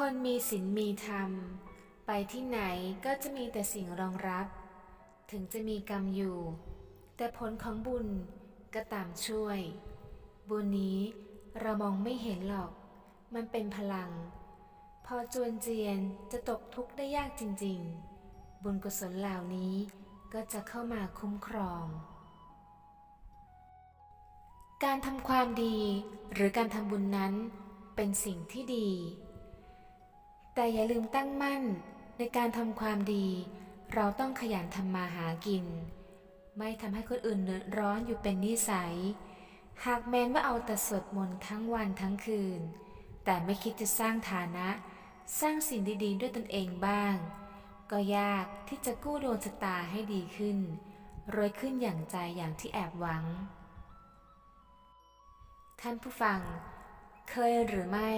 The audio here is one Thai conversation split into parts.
คนมีศีลมีธรรม ไปที่ไหนก็จะมีแต่สิ่งรองรับ ถึงจะมีกรรมอยู่ แต่ผลของบุญก็ตามช่วย บุญนี้เรามองไม่เห็นหรอก มันเป็นพลัง พอจวนเจียนจะตกทุกข์ได้ยากจริงๆ บุญกุศลเหล่านี้ก็จะเข้ามาคุ้มครอง การทำความดีหรือการทำบุญนั้นเป็นสิ่งที่ดี แต่อย่าลืมตั้งมั่นในการทำความดี เราต้องขยันทำมาหากิน ไม่ทำให้คนอื่นเดือดร้อนอยู่เป็นนิสัย หากแม้นว่าเอาแต่สวดมนต์ทั้งวันทั้งคืน แต่ไม่คิดจะสร้างฐานะ สร้างสิ่งดีๆด้วยตนเองบ้าง ก็ยากที่จะกู้ดวงชะตาให้ดีขึ้นรวยขึ้นอย่างใจอย่างที่แอบหวัง ท่านผู้ฟัง เคยหรือไม่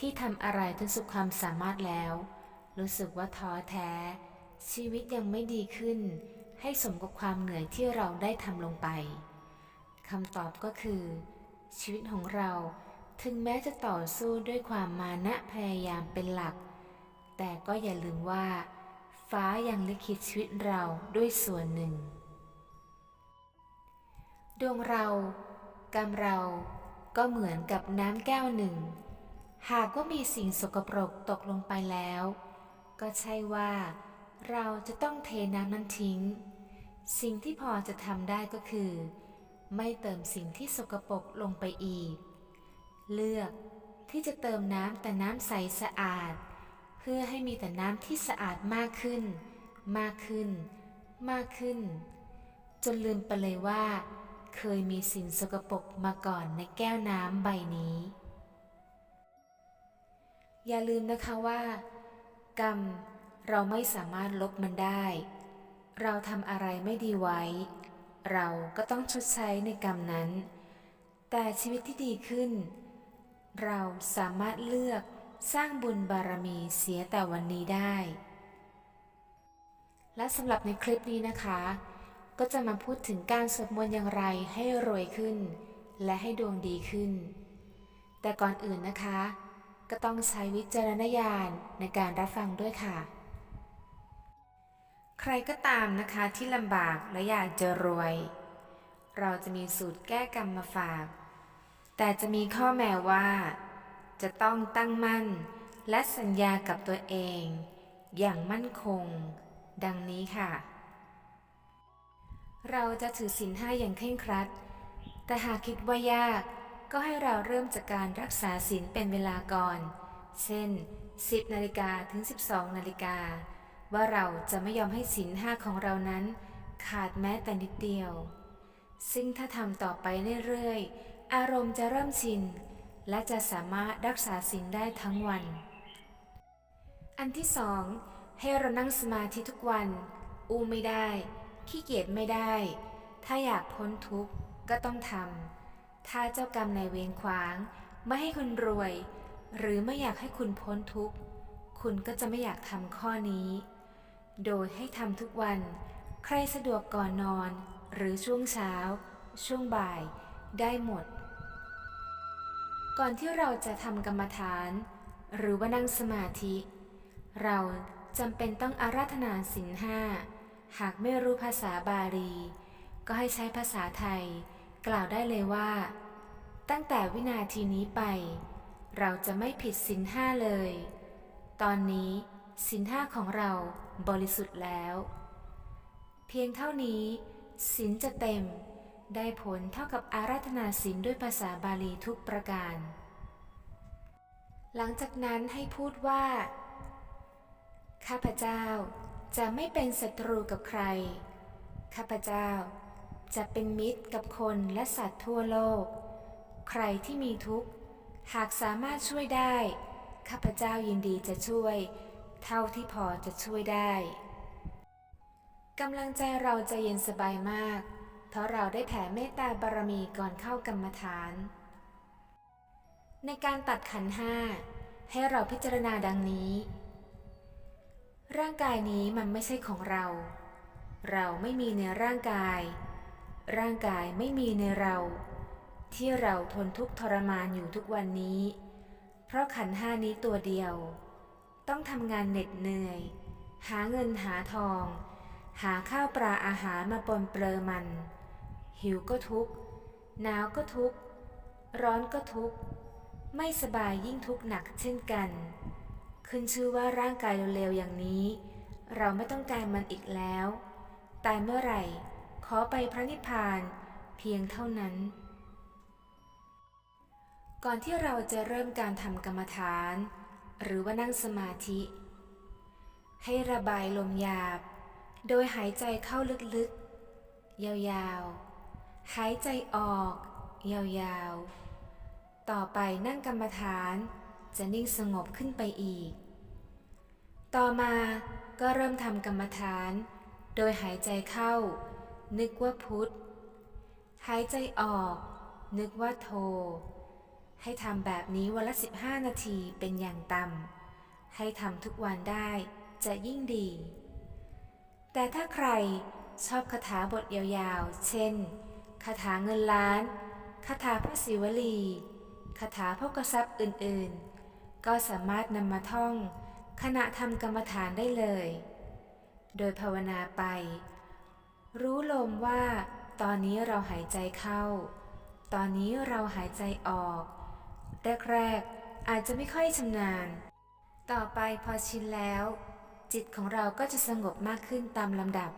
ที่ทำอะไรจนสุดความสามารถแล้ว รู้สึกว่าท้อแท้ ชีวิตยังไม่ดีขึ้น ให้สมกับความเหนื่อยที่เราได้ทำลงไปคำตอบก็คือ ชีวิตของเราถึงแม้จะต่อสู้ด้วยความมานะพยายามเป็นหลัก แต่ก็อย่าลืมว่า ฟ้ายังลิขิตชีวิตเราด้วยส่วนหนึ่ง ดวงเรากรรมเราก็เหมือนกับน้ำแก้วหนึ่ง หากว่ามีสิ่งสกปรกตกลงไปแล้ว ก็ใช่ว่า เราจะต้องเทน้ำนั้นทิ้ง สิ่งที่พอจะทำได้ก็คือ ไม่เติมสิ่งที่สกปรกลงไปอีก เลือกที่จะเติมน้ำแต่น้ำใสสะอาด เพื่อให้มีแต่น้ำที่สะอาดมากขึ้น มากขึ้น มากขึ้น จนลืมไปเลยว่า เคยมีสิ่งสกปรกมาก่อนในแก้วน้ำใบนี้ อย่าลืมนะคะว่า กรรมเราไม่สามารถลบมันได้ เราทำอะไรไม่ดีไว้ เราก็ต้องชดใช้ในกรรมนั้น แต่ชีวิตที่ดีขึ้น เราสามารถเลือกสร้างบุญบารมีเสียแต่วันนี้ได้ และสำหรับในคลิปนี้นะคะ ก็จะมาพูดถึงการสวดมนต์อย่างไรให้รวยขึ้น และให้ดวงดีขึ้น แต่ก่อนอื่นนะคะ ก็ต้องใช้วิจารณญาณในการรับฟังด้วยค่ะ ใครก็ตามนะคะที่ลำบากและอยากจะรวย เราจะมีสูตรแก้กรรมมาฝาก แต่จะมีข้อแม้ว่า จะต้องตั้งมั่น และสัญญากับตัวเอง อย่างมั่นคง ดังนี้ค่ะ เราจะถือศีลห้าอย่างเคร่งครัด แต่หากคิดว่ายาก ก็ให้เราเริ่มจากการรักษาศีลเป็นเวลาก่อน เช่น 10นาฬิกาถึง 12นาฬิกา ว่าเราจะไม่ยอมให้ศีลห้าของเรานั้น ขาดแม้แต่นิดเดียว ซึ่งถ้าทำต่อไปเรื่อยๆ อารมณ์จะเริ่มชิน และจะสามารถรักษาศีลได้ทั้งวัน อันที่สองให้เรานั่งสมาธิทุกวัน อู้ไม่ได้ ขี้เกียจไม่ได้ ถ้าอยากพ้นทุกข์ก็ต้องทำ ถ้าเจ้ากรรมในายเวรขวาง ไม่ให้คุณรวย หรือไม่อยากให้คุณพ้นทุกข์ คุณก็จะไม่อยากทำข้อนี้ โดยให้ทำทุกวัน ใครสะดวกก่อนนอน หรือช่วงเช้า ช่วงบ่าย ได้หมด ก่อนที่เราจะทำกรรมฐาน หรือว่านั่งสมาธิ เราจำเป็นต้องอาราธนาสินห้า หากไม่รู้ภาษาบาลี ก็ให้ใช้ภาษาไทย กล่าวได้เลยว่า ตั้งแต่วินาทีนี้ไป เราจะไม่ผิดสินห้าเลย ตอนนี้สินห้าของเราบริสุทธิ์แล้ว เพียงเท่านี้สินจะเต็มได้ผลเท่ากับอาราธนาสินด้วยภาษาบาลีทุกประการ หลังจากนั้นให้พูดว่า ข้าพเจ้าจะไม่เป็นศัตรูกับใคร ข้าพเจ้า จะเป็นมิตรกับคนและสัตว์ทั่วโลก ใครที่มีทุกข์ หากสามารถช่วยได้ ข้าพเจ้ายินดีจะช่วย เท่าที่พอจะช่วยได้กำลังใจเราจะเย็นสบายมาก เพราะเราได้แผ่เมตตาบารมีก่อนเข้ากรรมฐาน ในการตัดขันห้า ให้เราพิจารณาดังนี้ ร่างกายนี้มันไม่ใช่ของเรา เราไม่มีในร่างกาย ร่างกายไม่มีในเรา ที่เราทนทุกข์ทรมานอยู่ทุกวันนี้ เพราะขันห้านี้ตัวเดียว ต้องทำงานเหน็ดเหนื่อย หาเงินหาทอง หาข้าวปลาอาหารมาปนเปลือมัน หิวก็ทุกข์หนาวก็ทุกข์ร้อนก็ทุกข์ไม่สบายยิ่งทุกข์หนักเช่นกัน ขึ้นชื่อว่าร่างกายเร็วๆอย่างนี้ เราไม่ต้องการมันอีกแล้ว ตายเมื่อไหร่ อไปพระนิพพานเพียงเท่านั้น ก่อนที่เราจะเริ่มการทำกรรมฐาน หรือว่านั่งสมาธิ ให้ระบายลมหยาบ โดยหายใจเข้าลึกๆ ยาวๆ หายใจออก ยาวๆ ต่อไปนั่งกรรมฐานจะนิ่งสงบขึ้นไปอีก ต่อมาก็เริ่มทำกรรมฐาน โดยหายใจเข้า นึกว่าพุทธ หายใจออก นึกว่าโท ให้ทำแบบนี้วันละ 15 นาทีเป็นอย่างต่ำ ให้ทำทุกวันได้จะยิ่งดี แต่ถ้าใครชอบคาถาบทยาวๆ เช่น คาถาเงินล้าน คาถาพระศิวลี คาถาพกทรัพย์อื่นๆ ก็สามารถนำมาท่องขณะทำกรรมฐานได้เลย โดยภาวนาไป รู้ลมว่า ตอนนี้เราหายใจเข้า ตอนนี้เราหายใจออก แรกๆ อาจจะไม่ค่อยชำนาญ ต่อไปพอชินแล้ว จิตของเราก็จะสงบมากขึ้นตามลำดับ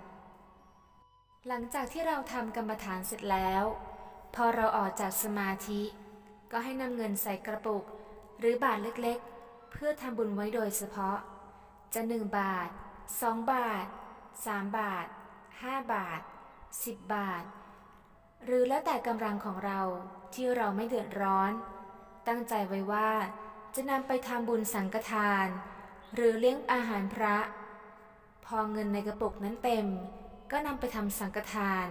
หลังจากที่เราทำกรรมฐานเสร็จแล้ว พอเราออกจากสมาธิ ก็ให้นำเงินใส่กระปุก หรือบาทเล็กๆ เพื่อทำบุญไว้โดยเฉพาะ จะ1บาท2บาท3บาท 5 บาท 10 บาท หรือแล้วแต่กำลังของเราที่เราไม่เดือดร้อน ตั้งใจไว้ว่าจะนำไปทำบุญสังฆทาน หรือเลี้ยงอาหารพระ พอเงินในกระปุกนั้นเต็ม ก็นำไปทำสังฆทาน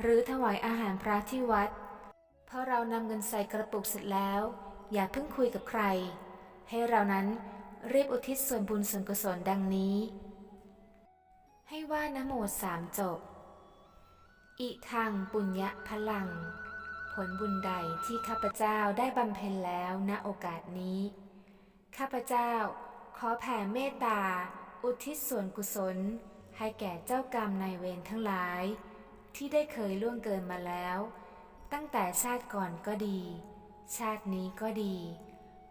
หรือถวายอาหารพระที่วัดพอเรานำเงินใส่กระปุกเสร็จแล้ว อย่าเพิ่งคุยกับใคร ให้เรานั้นรีบอุทิศส่วนบุญส่วนกุศลดังนี้ ให้ว่านโมสามจบ อิทังปุญญะพลัง ผลบุญใดที่ข้าพเจ้าได้บำเพ็ญแล้วณโอกาสนี้ ข้าพเจ้าขอแผ่เมตตา อุทิศส่วนกุศล ให้แก่เจ้ากรรมนายเวรทั้งหลาย ที่ได้เคยล่วงเกินมาแล้ว ตั้งแต่ชาติก่อนก็ดี ชาตินี้ก็ดี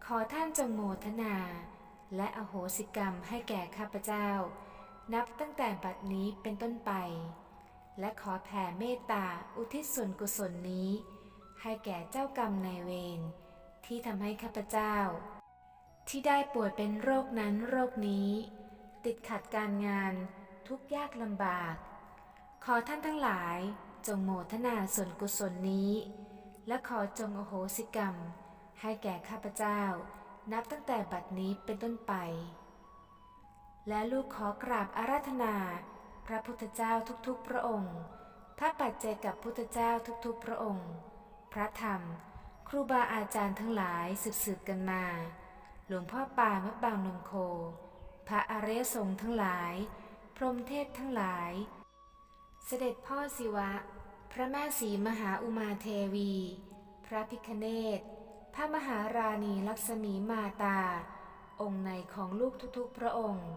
ขอท่านจงโมทนา และอโหสิกรรมให้แก่ข้าพเจ้า นับตั้งแต่บัดนี้เป็นต้นไป และขอแผ่เมตตาอุทิศส่วนกุศลนี้ ให้แก่เจ้ากรรมนายเวรที่ทำให้ข้าพเจ้า ที่ได้ป่วยเป็นโรคนั้นโรคนี้ ติดขัดการงานทุกยากลำบาก ขอท่านทั้งหลายจงโมทนาส่วนกุศลนี้ และขอจงโอโหสิกรรม ให้แก่ข้าพเจ้า นับตั้งแต่บัดนี้เป็นต้นไป และลูกขอกราบอาราธนา พระพุทธเจ้าทุกๆพระองค์ พระปัจเจกับพุทธเจ้าทุกๆพระองค์ พระธรรม ครูบาอาจารย์ทั้งหลายสืบๆกันมา หลวงพ่อปานวัดบางนมโค พระอริยสงฆ์ทั้งหลาย พรหมเทพทั้งหลาย เสด็จพ่อศิวะ พระแม่ศรีมหาอุมาเทวี พระพิคเนศพระมหาราณีลักษมีมาตา องค์ในของลูกทุกๆพระองค์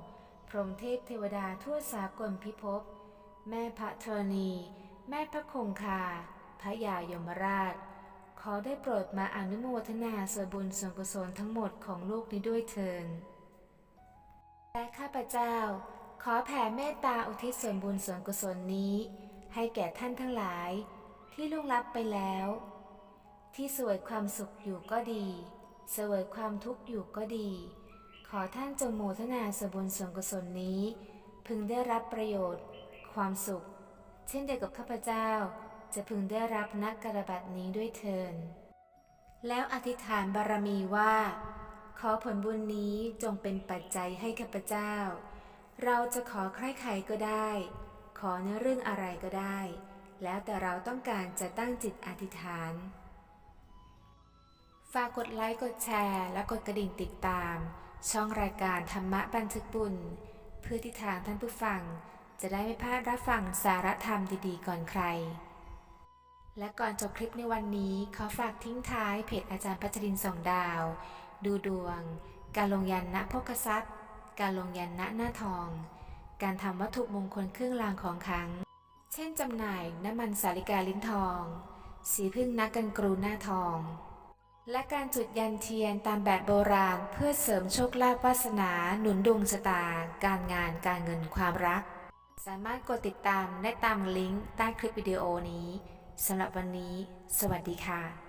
พรหมเทพเทวดาทั่วสากลพิภพ แม่พระธรณี แม่พระคงคา พระยายมราช ขอได้โปรดมาอนุโมทนาส่วนบุญส่วนกุศลทั้งหมดของลูกนี้ด้วยเถินและข้าพเจ้า ขอแผ่เมตตาอุทิศส่วนบุญส่วนกุศลนี้ ให้แก่ท่านทั้งหลาย ที่ล่วงลับไปแล้ว ที่สวยความสุขอยู่ก็ดีเสวยความทุกข์อยู่ก็ดี ขอท่านจงโมทนาสบุญส่วนกุศลนี้ พึงได้รับประโยชน์ ความสุข เช่นเดียวกับข้าพเจ้า จะพึงได้รับนักกระบัดนี้ด้วยเทินแล้วอธิษฐานบารมีว่า ขอผลบุญนี้จงเป็นปัจจัยให้ข้าพเจ้า เราจะขอใครใครก็ได้ ขอในเรื่องอะไรก็ได้ แล้วแต่เราต้องการจะตั้งจิตอธิษฐาน ฝากกดไลค์กดแชร์ และกดกระดิ่งติดตาม ช่องรายการธรรมะบันทึกบุญ เพื่อที่ทางท่านผู้ฟัง จะได้ไม่พลาดรับฟังสาระธรรมดีๆ ก่อนใคร และก่อนจบคลิปในวันนี้ ขอฝากทิ้งท้ายเพจอาจารย์พัชรินทร์สองดาว ดูดวง การลงยันณพกทรัพย์ การลงยันณหน้าทอง การทำวัตถุมงคลเครื่องรางของขลัง เช่นจำหน่ายน้ำมันสาลิกาลิ้นทอง สีพึ่งนักกันกรูหน้าทอง และการจุดยันเทียนตามแบบโบราณเพื่อเสริมโชคลาภวาสนาหนุนดวงชะตา การงานการเงินความรัก สามารถกดติดตามได้ตามลิงก์ใต้คลิปวิดีโอนี้สำหรับวันนี้ สวัสดีค่ะ